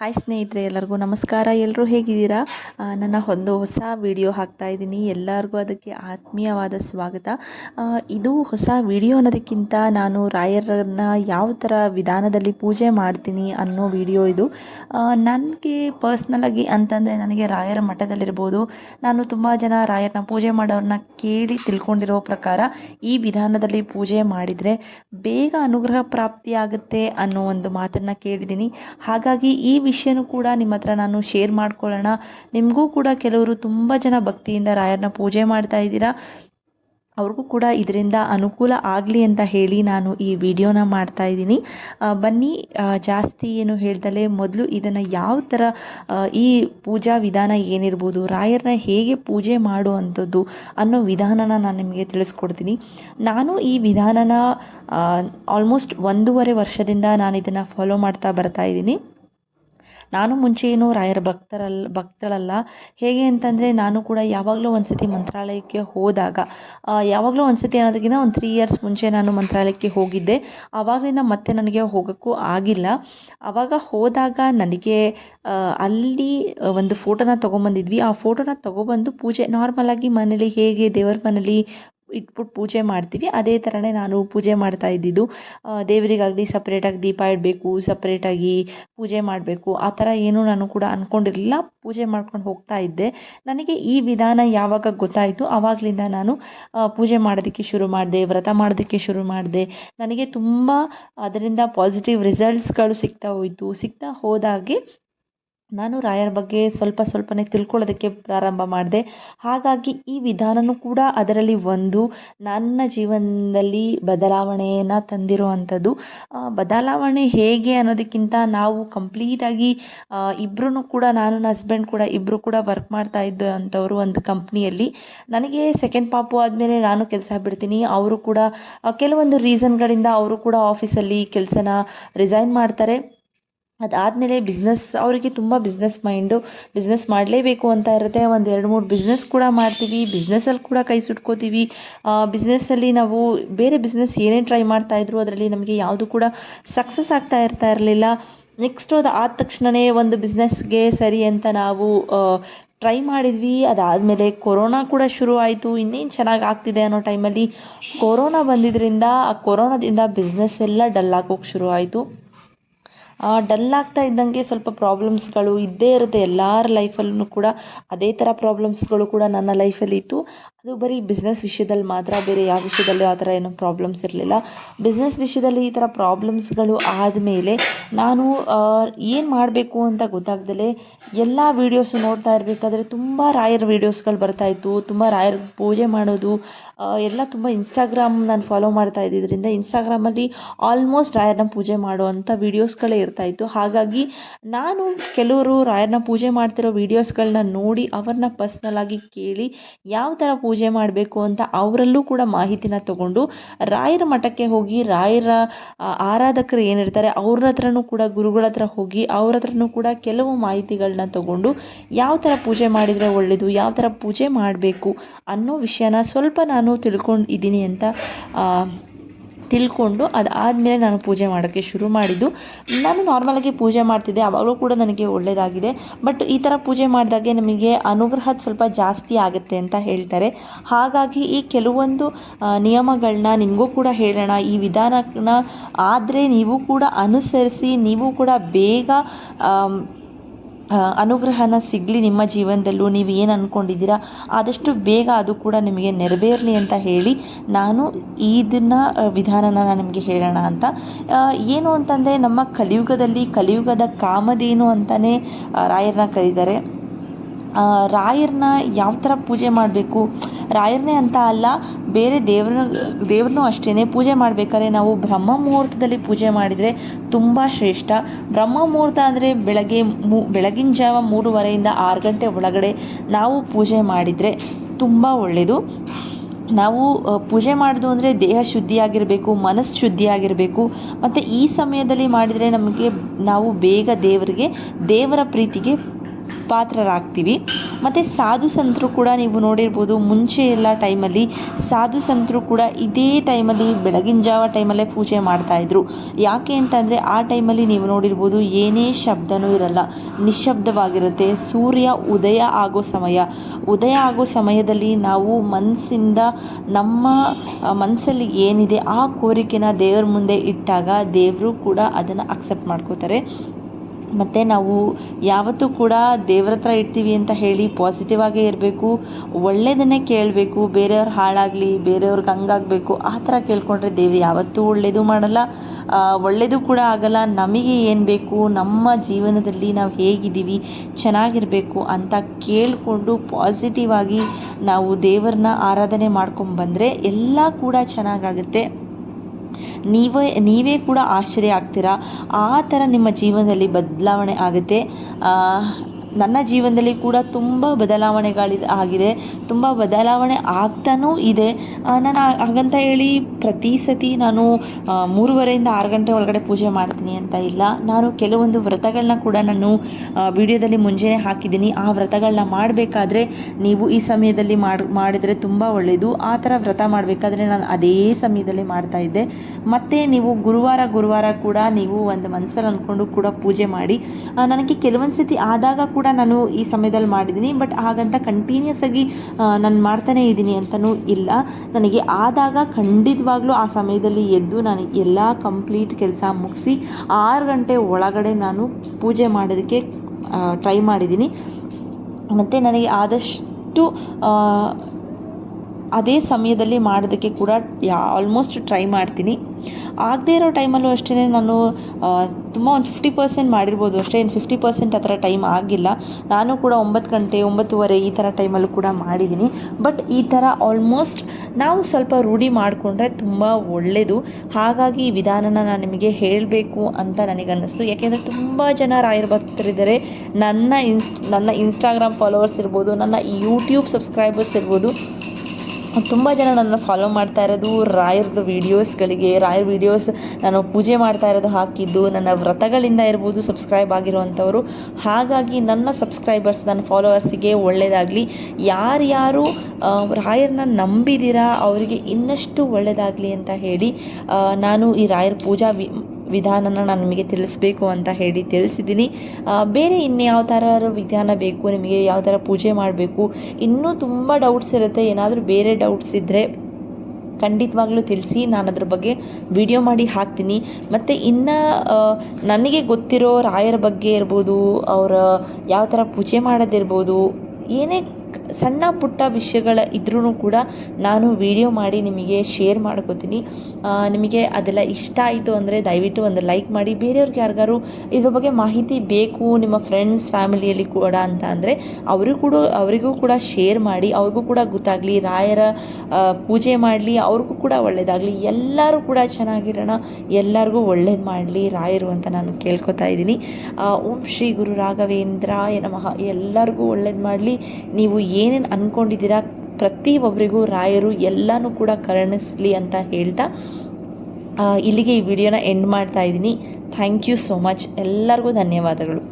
Hi ಸ್ನೇಹಿತರೆ, ಎಲ್ಲರಿಗೂ ನಮಸ್ಕಾರ. ಎಲ್ಲರೂ ಹೇಗಿದ್ದೀರಾ? ನನ್ನ ಒಂದು ಹೊಸ ವಿಡಿಯೋ ಹಾಕ್ತಾ ಇದ್ದೀನಿ. ಎಲ್ಲರಿಗೂ ಅದಕ್ಕೆ ಆತ್ಮೀಯವಾದ ಸ್ವಾಗತ. ಇದು ಹೊಸ ವಿಡಿಯೋ ಅನ್ನೋದಕ್ಕಿಂತ ನಾನು ರಾಯರನ್ನ ಯಾವ ಥರ ವಿಧಾನದಲ್ಲಿ ಪೂಜೆ ಮಾಡ್ತೀನಿ ಅನ್ನೋ ವಿಡಿಯೋ ಇದು. ನನಗೆ ಪರ್ಸ್ನಲಾಗಿ ಅಂತಂದರೆ ನನಗೆ ರಾಯರ ಮಠದಲ್ಲಿರ್ಬೋದು. ನಾನು ತುಂಬ ಜನ ರಾಯರನ್ನ ಪೂಜೆ ಮಾಡೋರನ್ನ ಕೇಳಿ ತಿಳ್ಕೊಂಡಿರೋ ಪ್ರಕಾರ ಈ ವಿಧಾನದಲ್ಲಿ ಪೂಜೆ ಮಾಡಿದರೆ ಬೇಗ ಅನುಗ್ರಹ ಪ್ರಾಪ್ತಿಯಾಗುತ್ತೆ ಅನ್ನೋ ಒಂದು ಮಾತನ್ನು ಕೇಳಿದ್ದೀನಿ. ಹಾಗಾಗಿ ಈ ವಿಷಯನೂ ಕೂಡ ನಿಮ್ಮ ಹತ್ರ ನಾನು ಶೇರ್ ಮಾಡ್ಕೊಳ್ಳೋಣ. ನಿಮಗೂ ಕೂಡ ಕೆಲವರು ತುಂಬ ಜನ ಭಕ್ತಿಯಿಂದ ರಾಯರನ್ನ ಪೂಜೆ ಮಾಡ್ತಾ ಇದ್ದೀರಾ. ಅವ್ರಿಗೂ ಕೂಡ ಇದರಿಂದ ಅನುಕೂಲ ಆಗಲಿ ಅಂತ ಹೇಳಿ ನಾನು ಈ ವಿಡಿಯೋನ ಮಾಡ್ತಾ ಇದ್ದೀನಿ. ಬನ್ನಿ ಜಾಸ್ತಿ ಏನು ಹೇಳ್ದಲೇ, ಮೊದಲು ಇದನ್ನು ಯಾವ ಥರ ಈ ಪೂಜಾ ವಿಧಾನ ಏನಿರ್ಬೋದು, ರಾಯರನ್ನ ಹೇಗೆ ಪೂಜೆ ಮಾಡುವಂಥದ್ದು ಅನ್ನೋ ವಿಧಾನನ ನಾನು ನಿಮಗೆ ತಿಳಿಸ್ಕೊಡ್ತೀನಿ. ನಾನು ಈ ವಿಧಾನನ ಆಲ್ಮೋಸ್ಟ್ ಒಂದೂವರೆ ವರ್ಷದಿಂದ ನಾನು ಇದನ್ನು ಫಾಲೋ ಮಾಡ್ತಾ ಬರ್ತಾ ಇದ್ದೀನಿ. ನಾನು ಮುಂಚೆ ಏನು ರಾಯರ ಭಕ್ತರಲ್ಲ. ಭಕ್ತಳಲ್ಲ ಹೇಗೆ ಅಂತಂದರೆ ನಾನು ಕೂಡ ಯಾವಾಗಲೂ ಒಂದು ಸತಿ ಮಂತ್ರಾಲಯಕ್ಕೆ ಹೋದಾಗ ಯಾವಾಗಲೂ ಒಂದು ಸತಿ ಅನ್ನೋದಕ್ಕಿಂತ ಒಂದು ತ್ರೀ ಇಯರ್ಸ್ ಮುಂಚೆ ನಾನು ಮಂತ್ರಾಲಯಕ್ಕೆ ಹೋಗಿದ್ದೆ. ಆವಾಗಲಿಂದ ಮತ್ತೆ ನನಗೆ ಹೋಗೋಕ್ಕೂ ಆಗಿಲ್ಲ. ಆವಾಗ ಹೋದಾಗ ನನಗೆ ಅಲ್ಲಿ ಒಂದು ಫೋಟೋನ ತೊಗೊಂಬಂದಿದ್ವಿ. ಆ ಫೋಟೋನ ತೊಗೊಬಂದು ಪೂಜೆ ನಾರ್ಮಲಾಗಿ ಮನೇಲಿ ಹೇಗೆ ದೇವರ ಮನೇಲಿ ಇಟ್ಬಿಟ್ಟು ಪೂಜೆ ಮಾಡ್ತೀವಿ. ಅದೇ ಥರನೇ ನಾನು ಪೂಜೆ ಮಾಡ್ತಾ ಇದ್ದಿದ್ದು ದೇವರಿಗಾಗಲಿ ಸಪ್ರೇಟಾಗಿ ದೀಪ ಇಡಬೇಕು ಸಪ್ರೇಟಾಗಿ ಪೂಜೆ ಮಾಡಬೇಕು. ಆ ಥರ ಏನೂ ನಾನು ಕೂಡ ಅಂದ್ಕೊಂಡಿರಲಿಲ್ಲ ಪೂಜೆ ಮಾಡ್ಕೊಂಡು ಹೋಗ್ತಾ ಇದ್ದೆ. ನನಗೆ ಈ ವಿಧಾನ ಯಾವಾಗ ಗೊತ್ತಾಯಿತು? ಆವಾಗಲಿಂದ ನಾನು ಪೂಜೆ ಮಾಡೋದಕ್ಕೆ ಶುರು ಮಾಡಿದೆ, ವ್ರತ ಮಾಡೋದಕ್ಕೆ ಶುರು ಮಾಡಿದೆ. ನನಗೆ ತುಂಬ ಅದರಿಂದ ಪಾಸಿಟಿವ್ ರಿಸಲ್ಟ್ಸ್ಗಳು ಸಿಗ್ತಾ ಹೋಯಿತು. ಸಿಗ್ತಾ ಹೋದಾಗೆ ನಾನು ರಾಯರ ಬಗ್ಗೆ ಸ್ವಲ್ಪ ಸ್ವಲ್ಪನೇ ತಿಳ್ಕೊಳ್ಳೋದಕ್ಕೆ ಪ್ರಾರಂಭ ಮಾಡಿದೆ. ಹಾಗಾಗಿ ಈ ವಿಧಾನನೂ ಕೂಡ ಅದರಲ್ಲಿ ಒಂದು ನನ್ನ ಜೀವನದಲ್ಲಿ ಬದಲಾವಣೆಯನ್ನು ತಂದಿರುವಂಥದ್ದು. ಬದಲಾವಣೆ ಹೇಗೆ ಅನ್ನೋದಕ್ಕಿಂತ ನಾವು ಕಂಪ್ಲೀಟಾಗಿ ಇಬ್ಬರೂ ಕೂಡ ನಾನು ನನ್ನ ಹಸ್ಬೆಂಡ್ ಕೂಡ ಇಬ್ಬರು ಕೂಡ ವರ್ಕ್ ಮಾಡ್ತಾ ಇದ್ದ ಅಂಥವ್ರು ಒಂದು ಕಂಪ್ನಿಯಲ್ಲಿ. ನನಗೆ ಸೆಕೆಂಡ್ ಪಾಪು ಆದಮೇಲೆ ನಾನು ಕೆಲಸ ಬಿಡ್ತೀನಿ. ಅವರು ಕೂಡ ಕೆಲವೊಂದು ರೀಸನ್ಗಳಿಂದ ಅವರು ಕೂಡ ಆಫೀಸಲ್ಲಿ ಕೆಲಸನ ರಿಸೈನ್ ಮಾಡ್ತಾರೆ. ಅದಾದಮೇಲೆ ಬಿಸ್ನೆಸ್ ಅವರಿಗೆ ತುಂಬ ಬಿಸ್ನೆಸ್ ಮೈಂಡು ಬಿಸ್ನೆಸ್ ಮಾಡಲೇಬೇಕು ಅಂತ ಇರುತ್ತೆ. ಒಂದು ಎರಡು ಮೂರು ಬಿಸ್ನೆಸ್ ಕೂಡ ಮಾಡ್ತೀವಿ. ಬಿಸ್ನೆಸ್ಸಲ್ಲಿ ಕೂಡ ಕೈ ಸುಟ್ಕೋತೀವಿ. ಬಿಸ್ನೆಸ್ಸಲ್ಲಿ ನಾವು ಬೇರೆ ಬಿಸ್ನೆಸ್ ಏನೇ ಟ್ರೈ ಮಾಡ್ತಾಯಿದ್ರು ಅದರಲ್ಲಿ ನಮಗೆ ಯಾವುದು ಕೂಡ ಸಕ್ಸಸ್ ಆಗ್ತಾ ಇರ್ತಾ ಇರಲಿಲ್ಲ. ನೆಕ್ಸ್ಟ್ ಅದು ಆದ ತಕ್ಷಣವೇ ಒಂದು ಬಿಸ್ನೆಸ್ಗೆ ಸರಿ ಅಂತ ನಾವು ಟ್ರೈ ಮಾಡಿದ್ವಿ. ಅದಾದಮೇಲೆ ಕೊರೋನಾ ಕೂಡ ಶುರು ಆಯಿತು. ಇನ್ನೇನು ಚೆನ್ನಾಗಿ ಆಗ್ತಿದೆ ಅನ್ನೋ ಟೈಮಲ್ಲಿ ಕೊರೋನಾ ಬಂದಿದ್ದರಿಂದ ಆ ಕೊರೋನಾದಿಂದ ಬಿಸ್ನೆಸ್ ಎಲ್ಲ ಡಲ್ ಆಗೋಕ್ಕೆ ಶುರು ಆಯಿತು. ಡಲ್ ಆಗ್ತಾ ಇದ್ದಂಗೆ ಸ್ವಲ್ಪ ಪ್ರಾಬ್ಲಮ್ಸ್ಗಳು ಇದ್ದೇ ಇರುತ್ತೆ. ಎಲ್ಲರ ಲೈಫಲ್ಲೂ ಕೂಡ ಅದೇ ಥರ ಪ್ರಾಬ್ಲಮ್ಸ್ಗಳು ಕೂಡ ನನ್ನ ಲೈಫಲ್ಲಿ ಇತ್ತು. ಅದು ಬರೀ ಬಿಸ್ನೆಸ್ ವಿಷಯದಲ್ಲಿ ಮಾತ್ರ, ಬೇರೆ ಯಾವ ವಿಷಯದಲ್ಲೂ ಆ ಥರ ಏನೂ ಪ್ರಾಬ್ಲಮ್ಸ್ ಇರಲಿಲ್ಲ. ಬಿಸ್ನೆಸ್ ವಿಷಯದಲ್ಲಿ ಈ ಥರ ಪ್ರಾಬ್ಲಮ್ಸ್ಗಳು ಆದಮೇಲೆ ನಾನು ಏನು ಮಾಡಬೇಕು ಅಂತ ಗೊತ್ತಾಗ್ದಲೇ ಎಲ್ಲ ವೀಡಿಯೋಸು ನೋಡ್ತಾ ಇರಬೇಕಾದ್ರೆ ತುಂಬ ರಾಯರ್ ವೀಡಿಯೋಸ್ಗಳು ಬರ್ತಾಯಿತ್ತು ತುಂಬ ರಾಯರ್ ಪೂಜೆ ಮಾಡೋದು ಎಲ್ಲ ತುಂಬ ಇನ್ಸ್ಟಾಗ್ರಾಮ್ ನಾನು ಫಾಲೋ ಮಾಡ್ತಾ ಇದ್ದಿದ್ದರಿಂದ ಇನ್ಸ್ಟಾಗ್ರಾಮಲ್ಲಿ ಆಲ್ಮೋಸ್ಟ್ ರಾಯರ್ನ ಪೂಜೆ ಮಾಡುವಂಥ ವೀಡಿಯೋಸ್ಗಳೇ ಇರ್ತಾಯಿತ್ತು. ಹಾಗಾಗಿ ನಾನು ಕೆಲವರು ರಾಯರನ್ನ ಪೂಜೆ ಮಾಡ್ತಿರೋ ವೀಡಿಯೋಸ್ಗಳನ್ನ ನೋಡಿ ಅವ್ರನ್ನ ಪರ್ಸ್ನಲಾಗಿ ಕೇಳಿ ಯಾವ ಥರ ಪೂಜೆ ಮಾಡಬೇಕು ಅಂತ ಅವರಲ್ಲೂ ಕೂಡ ಮಾಹಿತಿನ ತಗೊಂಡು ರಾಯರ ಮಠಕ್ಕೆ ಹೋಗಿ ರಾಯರ ಆರಾಧಕರು ಏನಿರ್ತಾರೆ ಅವ್ರ ಹತ್ರನೂ ಕೂಡ ಗುರುಗಳ ಹತ್ರ ಹೋಗಿ ಅವ್ರ ಹತ್ರನೂ ಕೂಡ ಕೆಲವು ಮಾಹಿತಿಗಳನ್ನ ತಗೊಂಡು ಯಾವ ಥರ ಪೂಜೆ ಮಾಡಿದರೆ ಒಳ್ಳೆಯದು ಯಾವ ಥರ ಪೂಜೆ ಮಾಡಬೇಕು ಅನ್ನೋ ವಿಷಯನ ಸ್ವಲ್ಪ ನಾನು ತಿಳ್ಕೊಂಡಿದ್ದೀನಿ ಅಂತ ಆ, ತಿಳ್ಕೊಂಡು ಅದಾದಮೇಲೆ ನಾನು ಪೂಜೆ ಮಾಡೋಕ್ಕೆ ಶುರು ಮಾಡಿದ್ದು. ನಾನು ನಾರ್ಮಲಾಗಿ ಪೂಜೆ ಮಾಡ್ತಿದ್ದೆ, ಅವಾಗಲೂ ಕೂಡ ನನಗೆ ಒಳ್ಳೆಯದಾಗಿದೆ ಬಟ್ ಈ ಥರ ಪೂಜೆ ಮಾಡಿದಾಗೆ ನಮಗೆ ಅನುಗ್ರಹ ಸ್ವಲ್ಪ ಜಾಸ್ತಿ ಆಗುತ್ತೆ ಅಂತ ಹೇಳ್ತಾರೆ. ಹಾಗಾಗಿ ಈ ಕೆಲವೊಂದು ನಿಯಮಗಳನ್ನ ನಿಮಗೂ ಕೂಡ ಹೇಳೋಣ. ಈ ವಿಧಾನನ ಆದರೆ ನೀವು ಕೂಡ ಅನುಸರಿಸಿ, ನೀವು ಕೂಡ ಬೇಗ ಅನುಗ್ರಹನ ಸಿಗಲಿ ನಿಮ್ಮ ಜೀವನದಲ್ಲೂ ನೀವು ಏನು ಅಂದ್ಕೊಂಡಿದ್ದೀರಾ ಆದಷ್ಟು ಬೇಗ ಅದು ಕೂಡ ನಿಮಗೆ ನೆರವೇರಲಿ ಅಂತ ಹೇಳಿ ನಾನು ಇದನ್ನು ವಿಧಾನನ ನಾನು ನಿಮಗೆ ಹೇಳೋಣ ಅಂತ. ಏನು ಅಂತಂದರೆ ನಮ್ಮ ಕಲಿಯುಗದಲ್ಲಿ ಕಲಿಯುಗದ ಕಾಮಧೇನು ಅಂತಲೇ ರಾಯರನ್ನ ಕರೀತಾರೆ. ರಾಯರನ್ನ ಯಾವ ಥರ ಪೂಜೆ ಮಾಡಬೇಕು? ರಾಯರನ್ನೇ ಅಂತ ಅಲ್ಲ, ಬೇರೆ ದೇವ್ರ ದೇವ್ರನ್ನೂ ಅಷ್ಟೇ ಪೂಜೆ ಮಾಡಬೇಕಾದ್ರೆ ನಾವು ಬ್ರಹ್ಮ ಮುಹೂರ್ತದಲ್ಲಿ ಪೂಜೆ ಮಾಡಿದರೆ ತುಂಬ ಶ್ರೇಷ್ಠ. ಬ್ರಹ್ಮ ಮುಹೂರ್ತ ಅಂದರೆ ಬೆಳಗ್ಗೆ ಮೂ, ಬೆಳಗಿನ ಜಾವ ಮೂರುವರೆಯಿಂದ ಆರು ಗಂಟೆ ಒಳಗಡೆ ನಾವು ಪೂಜೆ ಮಾಡಿದರೆ ತುಂಬ ಒಳ್ಳೆಯದು ನಾವು ಪೂಜೆ ಮಾಡೋದು ಅಂದರೆ ದೇಹ ಶುದ್ಧಿಯಾಗಿರಬೇಕು, ಮನಸ್ಸು ಶುದ್ಧಿಯಾಗಿರಬೇಕು. ಮತ್ತು ಈ ಸಮಯದಲ್ಲಿ ಮಾಡಿದರೆ ನಮಗೆ, ನಾವು ಬೇಗ ದೇವರಿಗೆ, ದೇವರ ಪ್ರೀತಿಗೆ ಪಾತ್ರರಾಗ್ತೀವಿ. ಮತ್ತು ಸಾಧು ಸಂತರು ಕೂಡ ನೀವು ನೋಡಿರ್ಬೋದು, ಮುಂಚೆ ಎಲ್ಲ ಟೈಮಲ್ಲಿ ಸಾಧು ಸಂತರು ಕೂಡ ಇದೇ ಟೈಮಲ್ಲಿ ಬೆಳಗಿನ ಜಾವ ಟೈಮಲ್ಲೇ ಪೂಜೆ ಮಾಡ್ತಾಯಿದ್ರು ಯಾಕೆ ಅಂತಂದರೆ ಆ ಟೈಮಲ್ಲಿ ನೀವು ನೋಡಿರ್ಬೋದು ಏನೇ ಶಬ್ದನೂ ಇರಲ್ಲ. ನಿಶ್ಶಬ್ದವಾಗಿರುತ್ತೆ. ಸೂರ್ಯ ಉದಯ ಆಗೋ ಸಮಯ. ಉದಯ ಆಗೋ ಸಮಯದಲ್ಲಿ ನಾವು ಮನಸ್ಸಿಂದ ನಮ್ಮ ಮನಸ್ಸಲ್ಲಿ ಏನಿದೆ ಆ ಕೋರಿಕೆನ ದೇವ್ರ ಮುಂದೆ ಇಟ್ಟಾಗ ದೇವರು ಕೂಡ ಅದನ್ನು ಅಕ್ಸೆಪ್ಟ್ ಮಾಡ್ಕೋತಾರೆ. ಮತ್ತು ನಾವು ಯಾವತ್ತೂ ಕೂಡ ದೇವ್ರ ಹತ್ರ ಇರ್ತೀವಿ ಅಂತ ಹೇಳಿ ಪಾಸಿಟಿವ್ ಆಗೇ ಇರಬೇಕು ಒಳ್ಳೆಯದನ್ನೇ ಕೇಳಬೇಕು, ಬೇರೆಯವ್ರು ಹಾಳಾಗಲಿ, ಬೇರೆಯವ್ರಿಗೆ ಹಂಗಾಗಬೇಕು, ಆ ಥರ ಕೇಳ್ಕೊಂಡ್ರೆ ದೇವ್ರು ಯಾವತ್ತೂ ಒಳ್ಳೆಯದು ಮಾಡಲ್ಲ. ಒಳ್ಳೆಯದು ಕೂಡ ಆಗಲ್ಲ, ನಮಗೆ ಏನು ಬೇಕು, ನಮ್ಮ ಜೀವನದಲ್ಲಿ ನಾವು ಹೇಗಿದ್ದೀವಿ, ಚೆನ್ನಾಗಿರಬೇಕು ಅಂತ ಕೇಳಿಕೊಂಡು ಪಾಸಿಟಿವ್ ಆಗಿ ನಾವು ದೇವ್ರನ್ನ ಆರಾಧನೆ ಮಾಡ್ಕೊಂಬಂದರೆ ಎಲ್ಲ ಕೂಡ ಚೆನ್ನಾಗಾಗುತ್ತೆ. ನೀವೇ ನೀವೇ ಕೂಡ ಆಶ್ಚರ್ಯ ಆಗ್ತೀರಾ? ಆ ಥರ ನಿಮ್ಮ ಜೀವನದಲ್ಲಿ ಬದಲಾವಣೆ ಆಗುತ್ತೆ. ನನ್ನ ಜೀವನದಲ್ಲಿ ಕೂಡ ತುಂಬ ಬದಲಾವಣೆಗಳು ಆಗಿದೆ. ತುಂಬ ಬದಲಾವಣೆ ಆಗ್ತಾನೂ ಇದೆ. ನಾನು ಹಾಗಂತ ಹೇಳಿ ಪ್ರತಿ ಸತಿ ನಾನು ಮೂರುವರೆಯಿಂದ ಆರು ಗಂಟೆ ಒಳಗಡೆ ಪೂಜೆ ಮಾಡ್ತೀನಿ ಅಂತ ಇಲ್ಲ. ನಾನು ಕೆಲವೊಂದು ವ್ರತಗಳನ್ನ ಕೂಡ ನಾನು ವಿಡಿಯೋದಲ್ಲಿ ಮುಂಜಾನೆ ಹಾಕಿದ್ದೀನಿ. ಆ ವ್ರತಗಳನ್ನ ಮಾಡಬೇಕಾದ್ರೆ ನೀವು ಈ ಸಮಯದಲ್ಲಿ ಮಾಡಿ, ಮಾಡಿದರೆ ತುಂಬ ಒಳ್ಳೆಯದು ಆ ಥರ ವ್ರತ ಮಾಡಬೇಕಾದ್ರೆ ನಾನು ಅದೇ ಸಮಯದಲ್ಲಿ ಮಾಡ್ತಾ ಇದ್ದೆ. ಮತ್ತು ನೀವು ಗುರುವಾರ ಗುರುವಾರ ಕೂಡ ನೀವು ಒಂದು ಮನಸ್ಸಲ್ಲಿ ಅಂದ್ಕೊಂಡು ಕೂಡ ಪೂಜೆ ಮಾಡಿ. ನನಗೆ ಕೆಲವೊಂದು ಸತಿ ಆದಾಗ ಕೂಡ ನಾನು ಈ ಸಮಯದಲ್ಲಿ ಮಾಡಿದ್ದೀನಿ. ಬಟ್ ಹಾಗಂತ ಕಂಟಿನ್ಯೂಸ್ ಆಗಿ ನಾನು ಮಾಡ್ತಾನೇ ಇದ್ದೀನಿ ಅಂತಲೂ ಇಲ್ಲ. ನನಗೆ ಆದಾಗ ಖಂಡಿತವಾಗ್ಲೂ ಆ ಸಮಯದಲ್ಲಿ ಎದ್ದು ನಾನು ಎಲ್ಲ ಕಂಪ್ಲೀಟ್ ಕೆಲಸ ಮುಗಿಸಿ ಆರು ಗಂಟೆ ಒಳಗಡೆ ನಾನು ಪೂಜೆ ಮಾಡೋದಕ್ಕೆ ಟ್ರೈ ಮಾಡಿದ್ದೀನಿ. ಮತ್ತು ನನಗೆ ಆದಷ್ಟು ಅದೇ ಸಮಯದಲ್ಲಿ ಮಾಡೋದಕ್ಕೆ ಕೂಡ ಯಾ ಆಲ್ಮೋಸ್ಟ್ ಟ್ರೈ ಮಾಡ್ತೀನಿ. ಆಗದೇ ಇರೋ ಟೈಮಲ್ಲೂ ಅಷ್ಟೇ ನಾನು ತುಂಬ ಒಂದು ಫಿಫ್ಟಿ ಪರ್ಸೆಂಟ್ ಮಾಡಿರ್ಬೋದು ಅಷ್ಟೇ. ಇನ್ನು ಫಿಫ್ಟಿ ಪರ್ಸೆಂಟ್ ಆ ಥರ ಟೈಮ್ ಆಗಿಲ್ಲ. ನಾನು ಕೂಡ ಒಂಬತ್ತು ಗಂಟೆ, ಒಂಬತ್ತುವರೆ ಈ ಥರ ಟೈಮಲ್ಲೂ ಕೂಡ ಮಾಡಿದ್ದೀನಿ ಬಟ್ ಈ ಥರ ಆಲ್ಮೋಸ್ಟ್ ನಾವು ಸ್ವಲ್ಪ ರೂಢಿ ಮಾಡಿಕೊಂಡ್ರೆ ತುಂಬ ಒಳ್ಳೆಯದು ಹಾಗಾಗಿ ಈ ವಿಧಾನನ ನಾನು ನಿಮಗೆ ಹೇಳಬೇಕು ಅಂತ ನನಗನ್ನಿಸ್ತು. ಯಾಕೆಂದರೆ ತುಂಬ ಜನ ರಾಯರ ಭಕ್ತರಿದ್ದಾರೆ. ನನ್ನ ಇನ್ಸ್, ನನ್ನ ಇನ್ಸ್ಟಾಗ್ರಾಮ್ ಫಾಲೋವರ್ಸ್ ಇರ್ಬೋದು, ನನ್ನ ಯೂಟ್ಯೂಬ್ ಸಬ್ಸ್ಕ್ರೈಬರ್ಸ್ ಇರ್ಬೋದು. ತುಂಬ ಜನ ನನ್ನ ಫಾಲೋ ಮಾಡ್ತಾ ಇರೋದು ರಾಯರ್ದು ವೀಡಿಯೋಸ್ಗಳಿಗೆ ರಾಯರ ವೀಡಿಯೋಸ್ ನಾನು ಪೂಜೆ ಮಾಡ್ತಾ ಇರೋದು ಹಾಕಿದ್ದು, ನನ್ನ ವ್ರತಗಳಿಂದ ಇರ್ಬೋದು ಸಬ್ಸ್ಕ್ರೈಬ್ ಆಗಿರುವಂಥವರು. ಹಾಗಾಗಿ ನನ್ನ ಸಬ್ಸ್ಕ್ರೈಬರ್ಸ್ ನನ್ನ ಫಾಲೋವರ್ಸಿಗೆ ಒಳ್ಳೆಯದಾಗಲಿ ಯಾರ್ಯಾರು ರಾಯರನ್ನ ನಂಬಿದ್ದೀರಾ ಅವರಿಗೆ ಇನ್ನಷ್ಟು ಒಳ್ಳೆಯದಾಗಲಿ ಅಂತ ಹೇಳಿ ನಾನು ಈ ರಾಯರ ಪೂಜಾ ವಿ ವಿಧಾನನ ನಾನು ನಿಮಗೆ ತಿಳಿಸ್ಬೇಕು ಅಂತ ಹೇಳಿ ತಿಳಿಸಿದ್ದೀನಿ. ಬೇರೆ ಇನ್ಯಾವ ಥರ ವಿಧಾನ ಬೇಕು, ನಿಮಗೆ ಯಾವ ಥರ ಪೂಜೆ ಮಾಡಬೇಕು, ಇನ್ನೂ ತುಂಬ ಡೌಟ್ಸ್ ಇರುತ್ತೆ. ಏನಾದರೂ ಬೇರೆ ಡೌಟ್ಸ್ ಇದ್ದರೆ ಖಂಡಿತವಾಗ್ಲೂ ತಿಳಿಸಿ. ನಾನು ಅದ್ರ ಬಗ್ಗೆ ವಿಡಿಯೋ ಮಾಡಿ ಹಾಕ್ತೀನಿ. ಮತ್ತು ಇನ್ನು ನನಗೆ ಗೊತ್ತಿರೋ ರಾಯರ ಬಗ್ಗೆ ಇರ್ಬೋದು, ಅವರ ಯಾವ ಥರ ಪೂಜೆ ಮಾಡೋದಿರ್ಬೋದು, ಏನೇ ಸಣ್ಣ ಪುಟ್ಟ ವಿಷಯಗಳ ಇದ್ರೂ ಕೂಡ ನಾನು ವಿಡಿಯೋ ಮಾಡಿ ನಿಮಗೆ ಶೇರ್ ಮಾಡ್ಕೋತೀನಿ. ನಿಮಗೆ ಅದೆಲ್ಲ ಇಷ್ಟ ಆಯಿತು ಅಂದರೆ ದಯವಿಟ್ಟು ಒಂದು ಲೈಕ್ ಮಾಡಿ. ಬೇರೆಯವ್ರಿಗೆ ಯಾರಿಗಾರು ಇದ್ರ ಬಗ್ಗೆ ಮಾಹಿತಿ ಬೇಕು ನಿಮ್ಮ ಫ್ರೆಂಡ್ಸ್ ಫ್ಯಾಮಿಲಿಯಲ್ಲಿ ಕೂಡ ಅಂತ ಅಂದರೆ ಅವರು ಕೂಡ, ಅವರಿಗೂ ಕೂಡ ಶೇರ್ ಮಾಡಿ, ಅವ್ರಿಗೂ ಕೂಡ ಗೊತ್ತಾಗಲಿ, ರಾಯರ ಪೂಜೆ ಮಾಡಲಿ, ಅವ್ರಿಗೂ ಕೂಡ ಒಳ್ಳೆಯದಾಗಲಿ ಎಲ್ಲರೂ ಕೂಡ ಚೆನ್ನಾಗಿರೋಣ, ಎಲ್ಲರಿಗೂ ಒಳ್ಳೇದು ಮಾಡಲಿ ರಾಯರು ಅಂತ ನಾನು ಕೇಳ್ಕೊತಾ ಇದ್ದೀನಿ. ಓಂ ಶ್ರೀ ಗುರು ರಾಘವೇಂದ್ರ ನಮಃ. ಎಲ್ಲರಿಗೂ ಒಳ್ಳೇದು ಮಾಡಲಿ. ನೀವು ಏನೇನು ಅಂದ್ಕೊಂಡಿದ್ದೀರಾ ಪ್ರತಿಯೊಬ್ಬರಿಗೂ ರಾಯರು ಎಲ್ಲನೂ ಕೂಡ ಕರುಣಿಸ್ಲಿ ಅಂತ ಹೇಳ್ತಾ ಇಲ್ಲಿಗೆ ಈ ವಿಡಿಯೋನ ಎಂಡ್ ಮಾಡ್ತಾ ಇದ್ದೀನಿ. ಥ್ಯಾಂಕ್ ಯು ಸೋ ಮಚ್ ಎಲ್ಲರಿಗೂ ಧನ್ಯವಾದಗಳು.